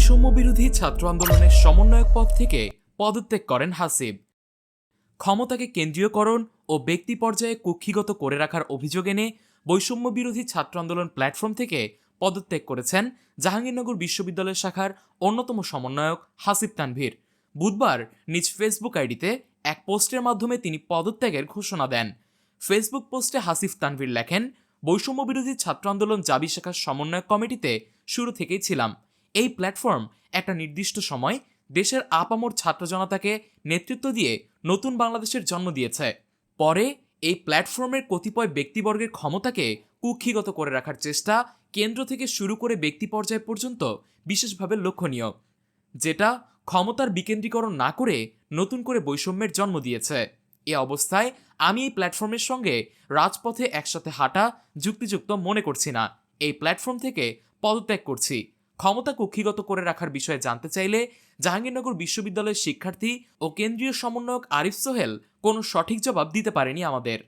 বৈষম্য বিরোধী ছাত্র আন্দোলনের সমন্বয়ক পদ থেকে পদত্যাগ করেন হাসিব। ক্ষমতাকে কেন্দ্রীয়করণ ও ব্যক্তি পর্যায়ে কক্ষিগত করে রাখার অভিযোগ এনে বৈষম্য বিরোধী ছাত্র আন্দোলন প্ল্যাটফর্ম থেকে পদত্যাগ করেছেন জাহাঙ্গীরনগর বিশ্ববিদ্যালয় শাখার অন্যতম সমন্বয়ক হাসিব তানভীর। বুধবার নিজ ফেসবুক আইডিতে এক পোস্টের মাধ্যমে তিনি পদত্যাগের ঘোষণা দেন। ফেসবুক পোস্টে হাসিফ তানভীর লেখেন, বৈষম্য বিরোধী ছাত্র আন্দোলন জাবি শাখার সমন্বয়ক কমিটিতে শুরু থেকেই ছিলাম। এই প্ল্যাটফর্ম একটা নির্দিষ্ট সময় দেশের আপামর ছাত্র জনতাকে নেতৃত্ব দিয়ে নতুন বাংলাদেশের জন্ম দিয়েছে। পরে এই প্ল্যাটফর্মের কতিপয় ব্যক্তিবর্গের ক্ষমতাকে কুক্ষিগত করে রাখার চেষ্টা কেন্দ্র থেকে শুরু করে ব্যক্তি পর্যায় পর্যন্ত বিশেষভাবে লক্ষণীয়, যেটা ক্ষমতার বিকেন্দ্রীকরণ না করে নতুন করে বৈষম্যের জন্ম দিয়েছে। এ অবস্থায় আমি এই প্ল্যাটফর্মের সঙ্গে রাজপথে একসাথে হাঁটা যুক্তিযুক্ত মনে করছি না। এই প্ল্যাটফর্ম থেকে পদত্যাগ করছি। ক্ষমতা কক্ষিগত করে রাখার বিষয়ে জানতে চাইলে জাহাঙ্গীরনগর বিশ্ববিদ্যালয়ের শিক্ষার্থী ও কেন্দ্রীয় সমন্বয়ক আরিফ সোহেল কোনো সঠিক জবাব দিতে পারেনি আমাদের।